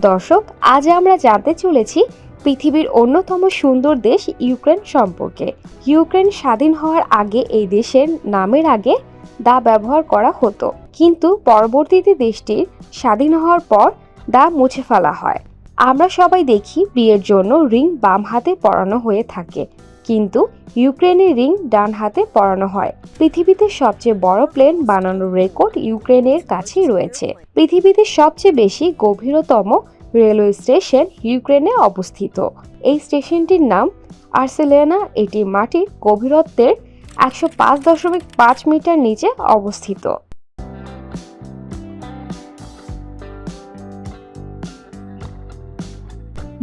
দর্শক, আজ আমরা জানতে চলেছি পৃথিবীর অন্যতম সুন্দর দেশ ইউক্রেন সম্পর্কে। ইউক্রেন স্বাধীন হওয়ার আগে এই দেশের নামের আগে দা ব্যবহার করা হতো। কিন্তু পরবর্তীতে দেশটির স্বাধীন হওয়ার পর দা মুছে ফেলা হয়। আমরা সবাই দেখি বিয়ের জন্য রিং বাম হাতে পরানো হয়ে থাকে। কিন্তু ইউক্রেনের রিং ডান হাতে পরানো হয়। পৃথিবীতে সবচেয়ে বড় প্লেন বানানোর রেকর্ড ইউক্রেনের কাছেই রয়েছে। পৃথিবীতে সবচেয়ে বেশি গভীরতম রেলওয়ে স্টেশন ইউক্রেনে অবস্থিত। এই স্টেশনটির নাম আর্সেলেনা। এটি মাটির গভীরত্বের একশো পাঁচ দশমিক পাঁচ মিটার নিচে অবস্থিত।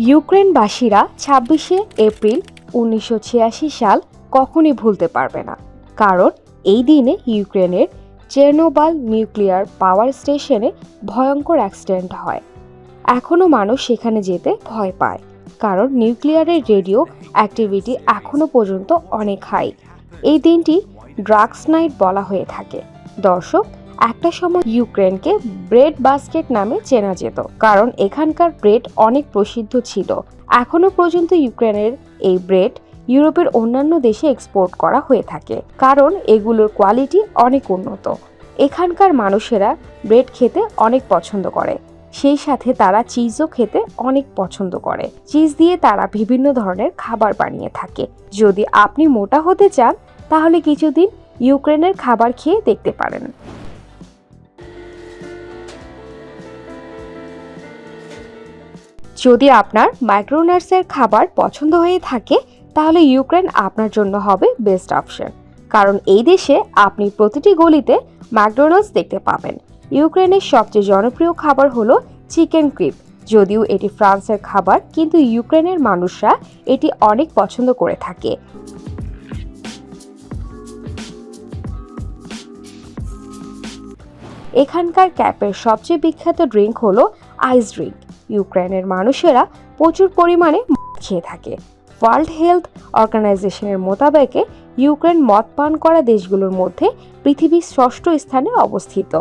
ইউক্রেনবাসীরা ছাব্বিশে এপ্রিল উনিশশো ছিয়াশি সাল কখনই ভুলতে পারবে না। কারণ এই দিনে ইউক্রেনের চেরনোবাল নিউক্লিয়ার পাওয়ার স্টেশনে ভয়ঙ্কর অ্যাক্সিডেন্ট হয়। এখনও মানুষ সেখানে যেতে ভয় পায়। কারণ নিউক্লিয়ারের রেডিও অ্যাক্টিভিটি এখনও পর্যন্ত অনেক হাই। এই দিনটি ড্রাগস নাইট বলা হয়ে থাকে। দর্শক, একটা সময় ইউক্রেনকে ব্রেড বাস্কেট নামে চেনা যেত। কারণ এখানকার ব্রেড অনেক প্রসিদ্ধ ছিল। এখনও পর্যন্ত ইউক্রেনের এই ব্রেড ইউরোপের অন্যান্য দেশে এক্সপোর্ট করা হয়ে থাকে। কারণ এগুলোর কোয়ালিটি অনেক উন্নত। এখানকার মানুষেরা ব্রেড খেতে অনেক পছন্দ করে। সেই সাথে তারা চিজও খেতে অনেক পছন্দ করে। চিজ দিয়ে তারা বিভিন্ন ধরনের খাবার বানিয়ে থাকে। যদি আপনি মোটা হতে চান, তাহলে কিছুদিন ইউক্রেনের খাবার খেয়ে দেখতে পারেন। যদি আপনার ম্যাক্রোনার্সের খাবার পছন্দ হয়ে থাকে, তাহলে ইউক্রেন আপনার জন্য হবে বেস্ট অপশন। কারণ এই দেশে আপনি প্রতিটি গলিতে ম্যাকডোনাল্ডস দেখতে পাবেন। ইউক্রেনের সবচেয়ে জনপ্রিয় খাবার হলো চিকেন ক্রিপ। যদিও এটি ফ্রান্সের খাবার, কিন্তু ইউক্রেনের মানুষরা এটি অনেক পছন্দ করে থাকে। এখানকার ক্যাপের সবচেয়ে বিখ্যাত ড্রিঙ্ক হলো আইস ড্রিঙ্ক। ইউক্রেনের মানুষেরা প্রচুর পরিমাণে খেয়ে থাকে। ওয়ার্ল্ড হেলথ অর্গানাইজেশনের মোতাবেকে ইউক্রেন মদ পান করা দেশগুলোর মধ্যে পৃথিবীর ষষ্ঠ স্থানে অবস্থিত।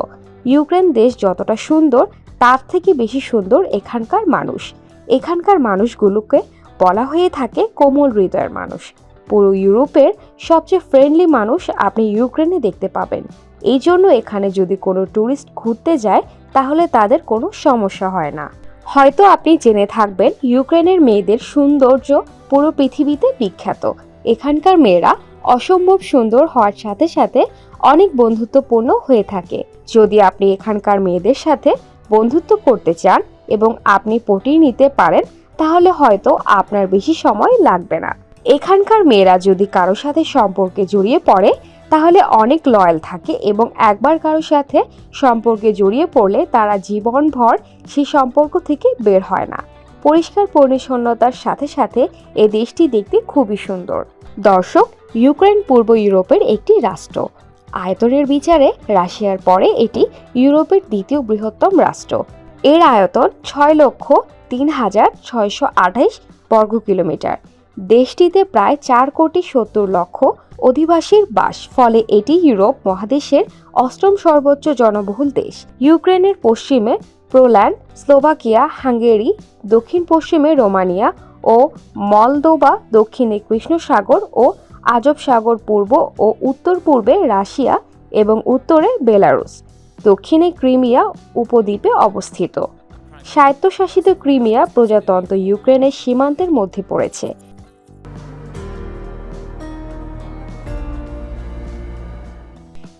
ইউক্রেন দেশ যতটা সুন্দর, তার থেকে বেশি সুন্দর এখানকার মানুষ। এখানকার মানুষগুলোকে বলা হয়ে থাকে কোমল হৃদয়ের মানুষ। পুরো ইউরোপের সবচেয়ে ফ্রেন্ডলি মানুষ আপনি ইউক্রেনে দেখতে পাবেন। এই জন্য এখানে যদি কোনো ট্যুরিস্ট ঘুরতে যায়, তাহলে তাদের কোনো সমস্যা হয় না। হয়তো আপনি জেনে থাকবেন ইউক্রেনের মেয়েদের সৌন্দর্য পুরো পৃথিবীতে বিখ্যাত। এখানকার মেয়েরা অসম্ভব সুন্দর হওয়ার সাথে সাথে অনেক বন্ধুত্বপূর্ণ হয়ে থাকে। যদি আপনি এখানকার মেয়েদের সাথে বন্ধুত্ব করতে চান এবং আপনি পটিয়ে নিতে পারেন, তাহলে হয়তো আপনার বেশি সময় লাগবে না। এখানকার মেয়েরা যদি কারোর সাথে সম্পর্কে জড়িয়ে পড়ে তাহলে অনেক লয়াল থাকে এবং একবার কারোর সাথে সম্পর্কে জড়িয়ে পড়লে তারা জীবনভর সেই সম্পর্ক থেকে বের হয় না। পরিষ্কার পরিচ্ছন্নতার সাথে সাথে এ দেশটি দেখতে খুবই সুন্দর। দর্শক, ইউক্রেন পূর্ব ইউরোপের একটি রাষ্ট্র। আয়তনের বিচারে রাশিয়ার পরে এটি ইউরোপের দ্বিতীয় বৃহত্তম রাষ্ট্র। এর আয়তন ছয় লক্ষ তিন হাজার ছয়শো আঠাইশ বর্গ কিলোমিটার দেশটিতে প্রায় চার কোটি সত্তর লক্ষ অধিবাসীর বাস। ফলে এটি ইউরোপ মহাদেশের অষ্টম সর্বোচ্চ জনবহুল দেশ। ইউক্রেনের পশ্চিমে পোল্যান্ড, স্লোভাকিয়া, হাঙ্গেরি, দক্ষিণ পশ্চিমে রোমানিয়া ও মলদোবা দক্ষিণে কৃষ্ণসাগর ও আজব সাগর পূর্ব ও উত্তর পূর্বে রাশিয়া এবং উত্তরে বেলারুস দক্ষিণে ক্রিমিয়া উপদ্বীপে অবস্থিত। স্বায়ত্তশাসিত ক্রিমিয়া প্রজাতন্ত্র ইউক্রেনের সীমান্তের মধ্যে পড়েছে।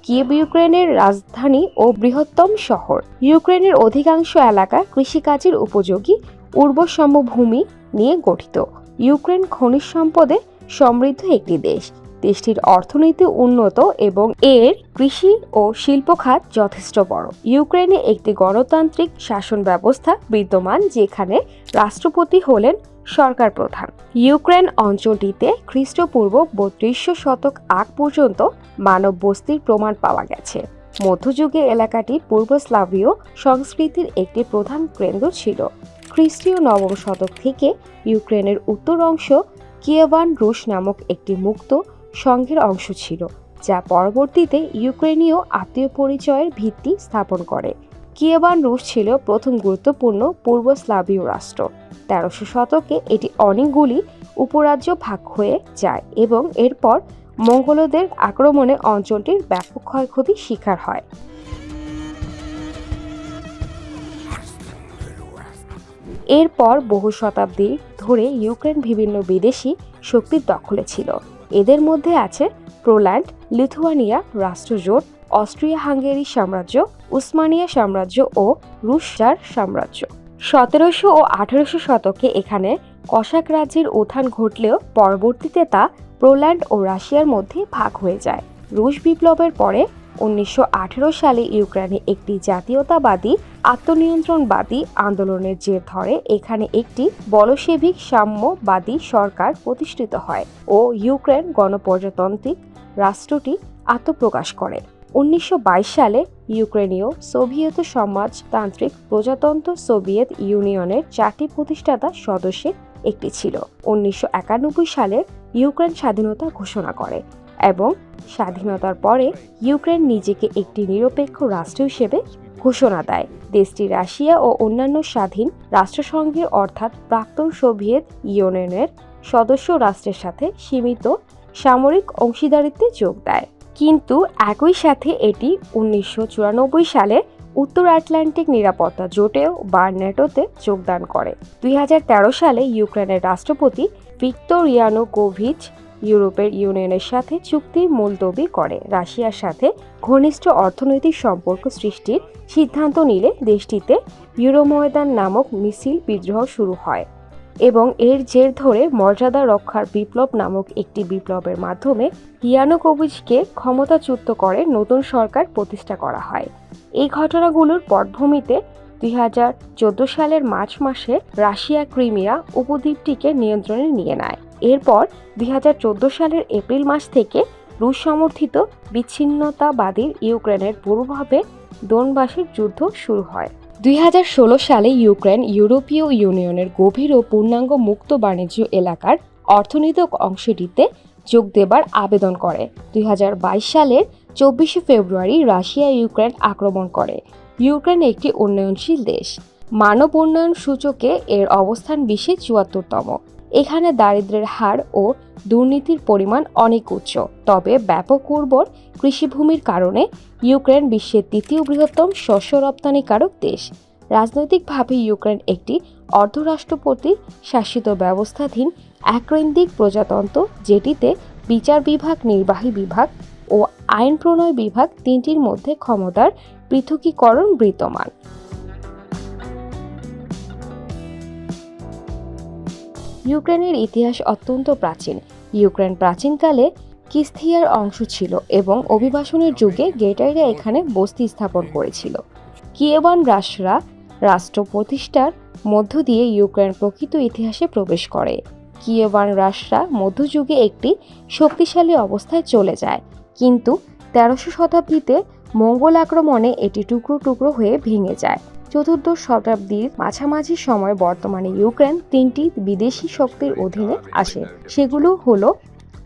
কিয়েভ ইউক্রেনের রাজধানী ও বৃহত্তম শহর। ইউক্রেনের অধিকাংশ এলাকা কৃষিকাজের উপযোগী উর্বর সমভূমি নিয়ে গঠিত। ইউক্রেন খনিজ সম্পদে সমৃদ্ধ একটি দেশ। দেশটির অর্থনীতি উন্নত এবং এর কৃষি ও শিল্প খাত যথেষ্ট বড়। ইউক্রেনে একটি গণতান্ত্রিক শাসন ব্যবস্থা বিদ্যমান, যেখানে রাষ্ট্রপতি হলেন সরকার প্রধান। ইউক্রেন অঞ্চলটিতে খ্রিস্টপূর্ব বত্রিশশো শতক আগ পর্যন্ত মানব বস্তির প্রমাণ পাওয়া গেছে। মধ্যযুগে এলাকাটি পূর্ব স্লাভীয় সংস্কৃতির একটি প্রধান কেন্দ্র ছিল। খ্রিস্টীয় নবম শতক থেকে ইউক্রেনের উত্তর অংশ কিয়েভান রুশ নামক একটি মুক্ত সংঘের অংশ ছিল, যা পরবর্তীতে ইউক্রেনীয় আত্মীয় পরিচয়ের ভিত্তি স্থাপন করে। কিয়েবান রুশ ছিল প্রথম গুরুত্বপূর্ণ পূর্ব স্লাভীয় রাষ্ট্র। তেরোশো শতকে এটি অনেকগুলি উপরাজ্য ভাগ হয়ে যায় এবং এরপর মঙ্গোলদের আক্রমণে অঞ্চলটির ব্যাপক ক্ষয়ক্ষতির শিকার হয়। এরপর বহু শতাব্দী ধরে ইউক্রেন বিভিন্ন বিদেশি শক্তির দখলে ছিল। এদের মধ্যে আছে পোল্যান্ড, লিথুয়ানিয়া রাষ্ট্রজোট অস্ট্রিয়া হাঙ্গেরি সাম্রাজ্য, উসমানিয়া সাম্রাজ্য ও রুশার সাম্রাজ্য। সতেরোশো ও আঠেরোশো শতকে এখানে কসাক রাজ্যের উত্থান ঘটলেও পরবর্তীতে তা পোল্যান্ড ও রাশিয়ার মধ্যে ভাগ হয়ে যায়। রুশ বিপ্লবের পরে উনিশশো আঠেরো সালে ইউক্রেনে একটি জাতীয়তাবাদী, আত্মনিয়ন্ত্রণবাদী আন্দোলনের জের ধরে এখানে একটি বলশেভিক সাম্যবাদী সরকার প্রতিষ্ঠিত হয় ও ইউক্রেন গণপ্রজাতান্ত্রিক রাষ্ট্রটি আত্মপ্রকাশ করে। উনিশশো বাইশ সালে ইউক্রেনীয় সোভিয়েত সমাজতান্ত্রিক প্রজাতন্ত্র সোভিয়েত ইউনিয়নের চারটি প্রতিষ্ঠাতা সদস্যের একটি ছিল। উনিশশো একানব্বই সালে ইউক্রেন স্বাধীনতা ঘোষণা করে এবং স্বাধীনতার পরে ইউক্রেন নিজেকে একটি নিরপেক্ষ রাষ্ট্র হিসেবে ঘোষণা দেয়। দেশটি রাশিয়া ও অন্যান্য স্বাধীন রাষ্ট্রসংঘের অর্থাৎ প্রাক্তন সোভিয়েত ইউনিয়নের সদস্য রাষ্ট্রের সাথে সীমিত সামরিক অংশীদারিত্বে যোগ দেয়। কিন্তু একই সাথে এটি উনিশশো চুরানব্বই সালে উত্তর আটলান্টিক নিরাপত্তা জোটেও বা নেটোতে যোগদান করে। দুই হাজার তেরো সালে ইউক্রেনের রাষ্ট্রপতি ভিক্তর ইয়ানুকোভিচ ইউরোপের ইউনিয়নের সাথে চুক্তি মুলতবি করে। রাশিয়ার সাথে ঘনিষ্ঠ অর্থনৈতিক সম্পর্ক সৃষ্টির সিদ্ধান্ত নিলে দেশটিতে ইউরোময়দান নামক মিছিল বিদ্রোহ শুরু হয়। এবং এর জের ধরে মর্যাদা রক্ষার বিপ্লব নামক একটি বিপ্লবের মাধ্যমে ইয়ানুকোভিচকে ক্ষমতাচ্যুত করে নতুন সরকার প্রতিষ্ঠা করা হয়। এই ঘটনাগুলোর পটভূমিতে দুই হাজার চোদ্দ সালের মার্চ মাসে রাশিয়া ক্রিমিয়া উপদ্বীপটিকে নিয়ন্ত্রণে নিয়ে নেয়। এরপর দুই হাজার চোদ্দ সালের এপ্রিল মাস থেকে রুশ সমর্থিত বিচ্ছিন্নতাবাদী ইউক্রেনের পূর্বভাবে দোনবাসের যুদ্ধ শুরু হয়। দুই হাজার ষোলো সালে ইউক্রেন ইউরোপীয় ইউনিয়নের গভীর ও পূর্ণাঙ্গ মুক্ত বাণিজ্য এলাকার অর্থনৈতিক অংশটিতে যোগ দেবার আবেদন করে। দুই হাজার বাইশ সালের চব্বিশে ফেব্রুয়ারি রাশিয়া ইউক্রেন আক্রমণ করে। ইউক্রেন একটি উন্নয়নশীল দেশ। মানব উন্নয়ন সূচকে এর অবস্থান বিশ্বে চুয়াত্তরতম। এখানে দারিদ্র্যের হার ও দুর্নীতির পরিমাণ অনেক উচ্চ। তবে ব্যাপক উর্বর কৃষিভূমির কারণে ইউক্রেন বিশ্বের তৃতীয় বৃহত্তম শস্য রপ্তানিকারক দেশ। রাজনৈতিকভাবে ইউক্রেন একটি অর্ধরাষ্ট্রপতি শাসিত ব্যবস্থাধীন একৈন্দিক প্রজাতন্ত্র, যেটিতে বিচার বিভাগ, নির্বাহী বিভাগ ও আইন প্রণয় বিভাগ তিনটির মধ্যে ক্ষমতার পৃথকীকরণ বিদ্যমান। ইউক্রেনের ইতিহাস অত্যন্ত প্রাচীন। ইউক্রেন প্রাচীনকালে কিস্থিয়ার অংশ ছিল এবং অভিবাসনের যুগে গেটাইরা এখানে বস্তি স্থাপন করেছিল। কিয়েবান রাশরা রাষ্ট্র প্রতিষ্ঠার মধ্য দিয়ে ইউক্রেন প্রকৃত ইতিহাসে প্রবেশ করে। কিয়েবান রাশরা মধ্যযুগে একটি শক্তিশালী অবস্থায় চলে যায়, কিন্তু তেরোশো শতাব্দীতে মঙ্গল আক্রমণে এটি টুকরো টুকরো হয়ে ভেঙে যায়। চতুর্দশ শতাব্দীর মাঝামাঝি সময় বর্তমানে ইউক্রেন তিনটি বিদেশি শক্তির অধীনে আসে। সেগুলো হলো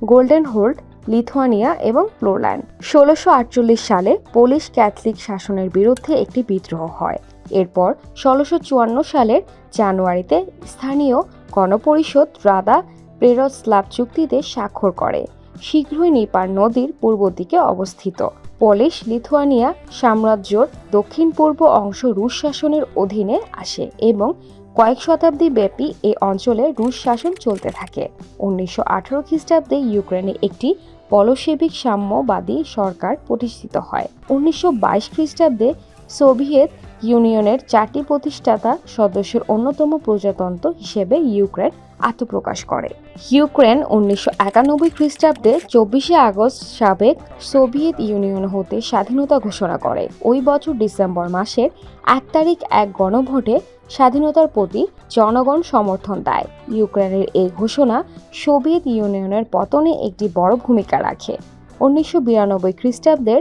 গোল্ডেন হোল্ড লিথুয়ানিয়া এবং পোল্যান্ড ষোলোশো আটচল্লিশ সালে পোলিশ ক্যাথলিক শাসনের বিরুদ্ধে একটি বিদ্রোহ হয়। এরপর ষোলোশো চুয়ান্ন সালের জানুয়ারিতে স্থানীয় গণপরিষদ রাদা প্রেরস্লাভ চুক্তিতে স্বাক্ষর করে। শীঘ্রই নিপার নদীর পূর্ব দিকে অবস্থিত। পোলিশ লিথুয়ানিয়া সাম্রাজ্যর দক্ষিণ পূর্ব অংশ রুশ শাসনের অধীনে আসে এবং কয়েক শতাব্দী ব্যাপী এ অঞ্চলে রুশ শাসন চলতে থাকে। উনিশশো আঠারো খ্রিস্টাব্দে ইউক্রেনে একটি পলসেবিক সাম্যবাদী সরকার প্রতিষ্ঠিত হয়। উনিশশো বাইশ খ্রিস্টাব্দে সোভিয়েত ইউনিয়নের চারটি প্রতিষ্ঠাতা সদস্যের অন্যতম প্রজাতন্ত্র হিসেবে ইউক্রেন আত্মপ্রকাশ করে। ইউক্রেন উনিশশো একানব্বই খ্রিস্টাব্দে চব্বিশে আগস্ট সাবেক সোভিয়েত ইউনিয়ন হতে স্বাধীনতা ঘোষণা করে। ওই বছর ডিসেম্বর মাসের এক তারিখ এক গণভোটে স্বাধীনতার প্রতি জনগণ সমর্থন দেয়। ইউক্রেনের এই ঘোষণা সোভিয়েত ইউনিয়নের পতনে একটি বড় ভূমিকা রাখে। উনিশশো বিরানব্বই খ্রিস্টাব্দের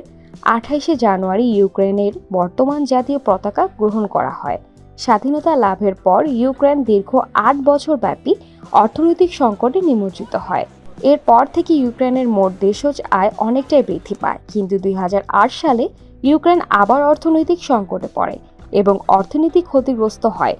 আঠাইশে জানুয়ারি ইউক্রেনের বর্তমান জাতীয় পতাকা গ্রহণ করা হয়। স্বাধীনতা লাভের পর ইউক্রেন দীর্ঘ আট বছর ব্যাপী অর্থনৈতিক সংকটে নিমজ্জিত হয়। এরপর থেকে ইউক্রেনের মোট দেশজ আয় অনেকটাই বৃদ্ধি পায়, কিন্তু দুই হাজার আট সালে ইউক্রেন আবার অর্থনৈতিক সংকটে পড়ে এবং অর্থনীতি ক্ষতিগ্রস্ত হয়।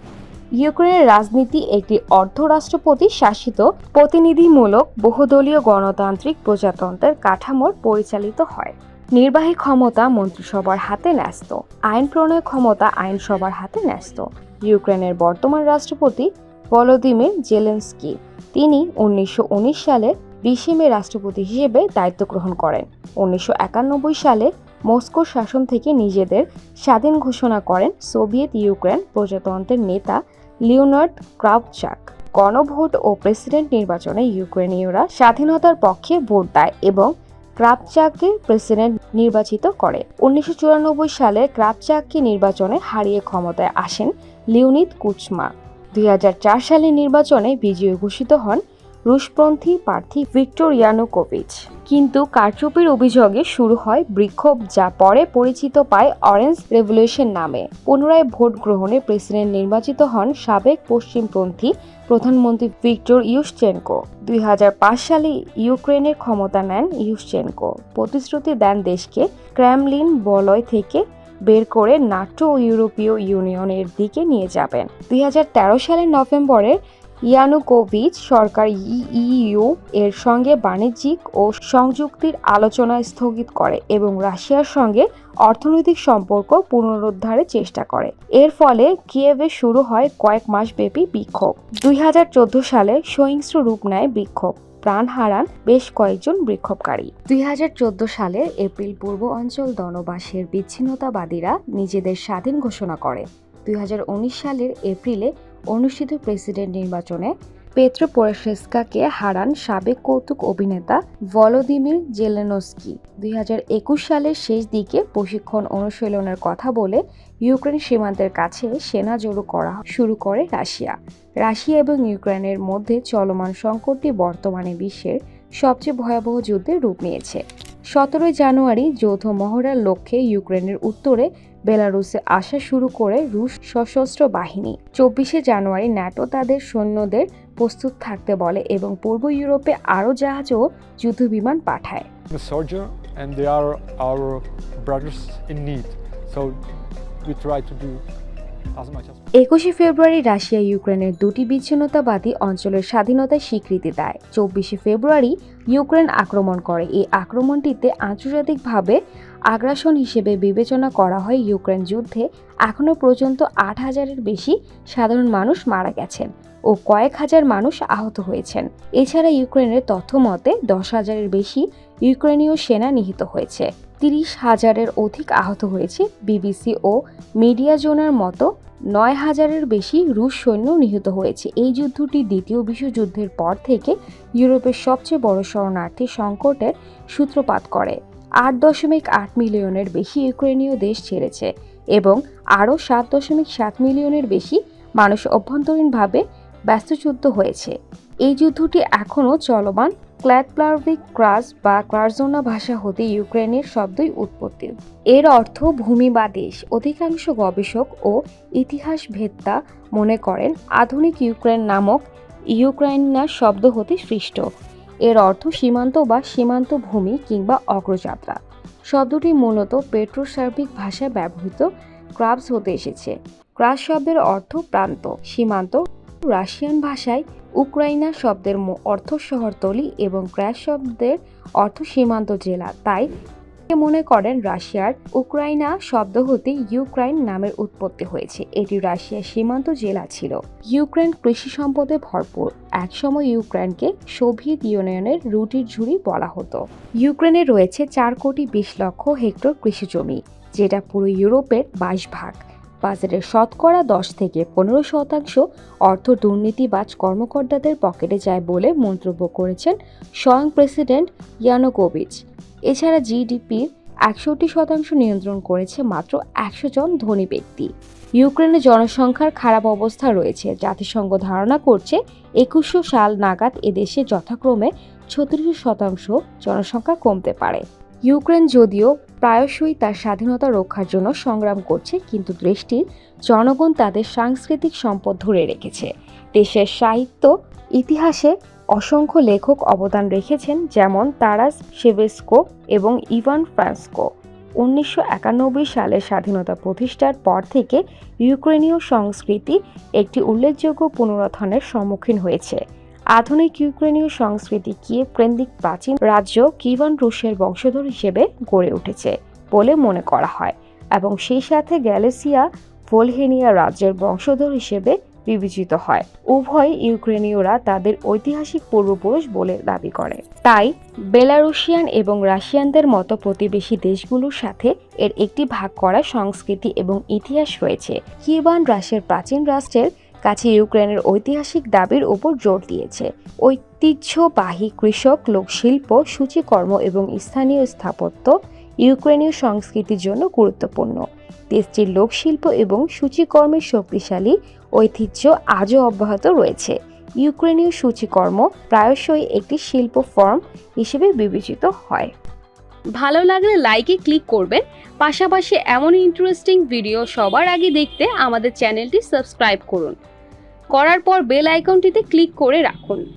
ইউক্রেনের রাজনীতি একটি অর্ধরাষ্ট্রপতি শাসিত প্রতিনিধিমূলক বহুদলীয় গণতান্ত্রিক প্রজাতন্ত্রের কাঠামোর পরিচালিত হয়। নির্বাহী ক্ষমতা মন্ত্রিসভার হাতে ন্যস্ত, আইন প্রণয় ক্ষমতা আইনসভার হাতে ন্যস্ত। ইউক্রেনের বর্তমান রাষ্ট্রপতি ভলোদিমির জেলেন্সকি, তিনি উনিশশো উনিশ সালে বিশে মে রাষ্ট্রপতি হিসেবে দায়িত্ব গ্রহণ করেন। উনিশশো একানব্বই সালে মস্কোর শাসন থেকে নিজেদের স্বাধীন ঘোষণা করেন সোভিয়েত ইউক্রেন প্রজাতন্ত্রের নেতা লিওনার্ড ক্রাভচাক। গণভোট ও প্রেসিডেন্ট নির্বাচনে ইউক্রেনীয়রা স্বাধীনতার পক্ষে ভোট দেয় এবং ক্রাপচাককে প্রেসিডেন্ট নির্বাচিত করে। উনিশশো চুরানব্বই সালে ক্রাপচাককে নির্বাচনে হারিয়ে ক্ষমতায় আসেন লিওনিদ কুচমা। দুই হাজার চার সালে নির্বাচনে বিজয়ী ঘোষিত হন রুশপন্থী প্রার্থী ভিক্টর ইয়ানুকোভিচ। কিন্তু কারচুপির অভিযোগে শুরু হয় বিক্ষোভ, যা পরে পরিচিত পায় অরেঞ্জ রেভলিউশন নামে। পুনরায় ভোট গ্রহণে প্রেসিডেন্ট নির্বাচিত হন সাবেক পশ্চিমপন্থী প্রধানমন্ত্রী ভিক্টর ইউশচেনকো। দুই হাজার সালে ইউক্রেনের ক্ষমতা নেন ইউশচেনকো। প্রতিশ্রুতি দেন দেশকে ক্র্যামলিন বলয় থেকে বের করে নাটো ও ইউরোপীয় ইউনিয়নের দিকে নিয়ে যাবেন। দুই হাজার তেরো সালের নভেম্বরে ইয়ানুকোভিচ সরকার ইইউ এর সঙ্গে বাণিজ্যিক ও সংযুক্তির আলোচনা স্থগিত করে এবং রাশিয়ার সঙ্গে অর্থনৈতিক সম্পর্ক পুনরুদ্ধারের চেষ্টা করে। এর ফলে কিয়েভে শুরু হয় কয়েক মাসব্যাপী বিক্ষোভ। দুই হাজার চোদ্দ সালে সহিংস্র রূপ নেয় বিক্ষোভ। প্রাণ হারান বেশ কয়েকজন বিক্ষোভকারী। দুই সালের এপ্রিল পূর্ব অঞ্চল দনবাসের বিচ্ছিন্নতাবাদীরা নিজেদের স্বাধীন ঘোষণা করে। দুই হাজার উনিশ সালের এপ্রিলে অনুষ্ঠিত প্রেসিডেন্ট নির্বাচনে পেত্রো পোরশেস্কাকে হারান সাবেক কৌতুক অভিনেতা ভলোদিমির জেলেনস্কি। দুই সালের শেষ দিকে প্রশিক্ষণ অনুশীলনের কথা বলে ইউক্রেন সীমান্তের কাছে সেনা জড়ো করা শুরু করে রাশিয়া। রাশিয়া এবং ইউক্রেনের মধ্যে চলমান সংকটটি বর্তমানে বিশ্বের সবচেয়ে ভয়াবহ যুদ্ধের রূপ নিয়েছে। সতেরোই জানুয়ারি যৌথ মহড়ার লক্ষ্যে ইউক্রেনের উত্তরে বেলারুসে আসা শুরু করে রুশ সশস্ত্র বাহিনী। চব্বিশে জানুয়ারি ন্যাটো তাদের সৈন্যদের প্রস্তুত থাকতে বলে এবং পূর্ব ইউরোপে আরও জাহাজ ও যুদ্ধবিমান পাঠায়। As much as একুশে ফেব্রুয়ারি রাশিয়া ইউক্রেনের দুটি বিচ্ছিন্নতাবাদী অঞ্চলের স্বাধীনতার স্বীকৃতি দেয়। চব্বিশে ফেব্রুয়ারি ইউক্রেন আক্রমণ করে। এই আক্রমণটিতে আন্তর্জাতিকভাবে আগ্রাসন হিসেবে বিবেচনা করা হয় ইউক্রেন যুদ্ধে। এখনও পর্যন্ত আট হাজারের বেশি সাধারণ মানুষ মারা গেছেন ও কয়েক হাজার মানুষ আহত হয়েছেন। এছাড়া ইউক্রেনের তথ্য মতে দশ হাজারের বেশি ইউক্রেনীয় সেনা নিহত হয়েছে। তিরিশ হাজারের অধিক আহত হয়েছে বিবিসি ও মিডিয়া জোনার মতো নয় হাজারের বেশি রুশ সৈন্য নিহত হয়েছে। এই যুদ্ধটি দ্বিতীয় বিশ্বযুদ্ধের পর থেকে ইউরোপের সবচেয়ে বড় শরণার্থী সংকটের সূত্রপাত করে। আট দশমিক আট মিলিয়নের বেশি ইউক্রেনীয় দেশ ছেড়েছে এবং আরও সাত দশমিক সাত মিলিয়নের বেশি মানুষ অভ্যন্তরীণভাবে ব্যস্তযুদ্ধ হয়েছে। এই যুদ্ধটি এখনও চলমান ক্ল্যাডপ্লার্ভিক ক্রাস বা ক্রার্জোনা ভাষা হতে ইউক্রেনের শব্দই উৎপত্তি। এর অর্থ ভূমি বা দেশ। অধিকাংশ গবেষক ও ইতিহাস ইতিহাসভেত্তা মনে করেন আধুনিক ইউক্রেন নামক ইউক্রাইনা শব্দ হতে সৃষ্ট। এর অর্থ সীমান্ত বা সীমান্ত ভূমি কিংবা অগ্রযাত্রা। শব্দটি মূলত পেট্রোসার্বিক ভাষায় ব্যবহৃত ক্রাবস হতে এসেছে। ক্রাস শব্দের অর্থ প্রান্ত। সীমান্ত রাশিয়ান ভাষায় উক্রাইনা শব্দের অর্থ শহরতলি এবং ক্র্যাশ শব্দের অর্থ সীমান্ত জেলা। তাই মনে করেন রাশিয়ার উক্রাইনা শব্দ হতে ইউক্রাইন নামের উৎপত্তি হয়েছে। এটি রাশিয়ার সীমান্ত জেলা ছিল। ইউক্রেন কৃষি সম্পদে ভরপুর। একসময় ইউক্রেনকে সোভিয়েত ইউনিয়নের রুটির ঝুড়ি বলা হতো। ইউক্রেনে রয়েছে চার কোটি বিশ লক্ষ হেক্টর কৃষি জমি, যেটা পুরো ইউরোপের বাইশ ভাগ। বাজারের শতকরা দশ থেকে পনেরো শতাংশ অর্থ দুর্নীতিবাজ কর্মকর্তাদের পকেটে যায় বলে মন্তব্য করেছেন স্বয়ং প্রেসিডেন্ট ইয়ানুকোভিচ। এছাড়া জিডিপির একষট্টি শতাংশ নিয়ন্ত্রণ করেছে মাত্র একশো জন ধনী ব্যক্তি। ইউক্রেনের জনসংখ্যার খারাপ অবস্থা রয়েছে। জাতিসংঘ ধারণা করছে একুশশো সাল নাগাদ এদেশে যথাক্রমে ছত্রিশ শতাংশ জনসংখ্যা কমতে পারে। ইউক্রেন যদিও প্রায়শই তার স্বাধীনতা রক্ষার জন্য সংগ্রাম করছে, কিন্তু দেশটির জনগণ তাদের সাংস্কৃতিক সম্পদ ধরে রেখেছে। দেশের সাহিত্য, ইতিহাসে অসংখ্য লেখক অবদান রেখেছেন, যেমন তারাস শেভেস্কো এবং ইভান ফ্রান্সকো। উনিশশো একানব্বই সালের স্বাধীনতা প্রতিষ্ঠার পর থেকে ইউক্রেনীয় সংস্কৃতি একটি উল্লেখযোগ্য পুনরুত্থানের সম্মুখীন হয়েছে। আধুনিক ইউক্রেনীয় সংস্কৃতি কিয়েভ কেন্দ্রিক প্রাচীন রাজ্য কিভান রুশের বংশধর হিসেবে গড়ে উঠেছে বলে মনে করা হয় এবং সেই সাথে গ্যালেসিয়া ভোলহেনিয়া রাজ্যের বংশধর হিসেবে বিবেচিত হয়। উভয় ইউক্রেনীয়রা তাদের ঐতিহাসিক পূর্বপুরুষ বলে দাবি করে। তাই বেলারুশিয়ান এবং রাশিয়ানদের মতো প্রতিবেশী দেশগুলোর সাথে এর একটি ভাগ করা সংস্কৃতি এবং ইতিহাস রয়েছে। কিবান রাশের প্রাচীন রাষ্ট্রের কাছে ইউক্রেনের ঐতিহাসিক দাবির উপর জোর দিয়েছে। ঐতিহ্যবাহী কৃষক, লোকশিল্প, সূচিকর্ম এবং স্থানীয় স্থাপত্য ইউক্রেনীয় সংস্কৃতির জন্য গুরুত্বপূর্ণ। দেশটির লোকশিল্প এবং সূচিকর্মের শক্তিশালী ঐতিহ্য আজও অব্যাহত রয়েছে। ইউক্রেনীয় সূচিকর্ম প্রায়শই একটি শিল্প ফর্ম হিসেবে বিবেচিত হয়। ভালো লাগলে লাইকে ক্লিক করবেন। পাশাপাশি এমন ইন্টারেস্টিং ভিডিও সবার আগে দেখতে আমাদের চ্যানেলটি সাবস্ক্রাইব করুন। করার পর বেল আইকনটিতে ক্লিক করে রাখুন।